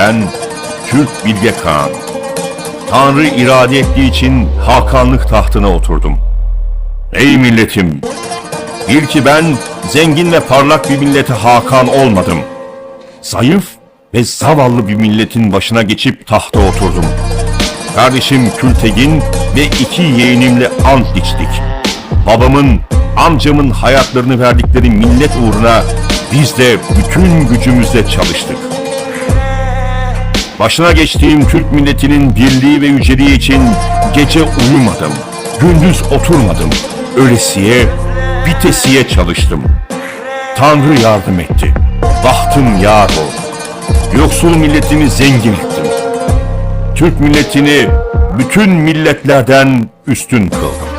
Ben Türk Bilge Kağan. Tanrı irade ettiği için hakanlık tahtına oturdum. Ey milletim! Bil ki ben zengin ve parlak bir millete hakan olmadım. Zayıf ve zavallı bir milletin başına geçip tahta oturdum. Kardeşim Kültegin ve iki yeğenimle ant içtik. Babamın, amcamın hayatlarını verdikleri millet uğruna biz de bütün gücümüzle çalıştık. Başına geçtiğim Türk milletinin birliği ve yüceliği için gece uyumadım, gündüz oturmadım. Ölesiye, bitesiye çalıştım. Tanrı yardım etti. Bahtım yar oldu. Yoksul milletimi zengin ettim. Türk milletini bütün milletlerden üstün kıldım.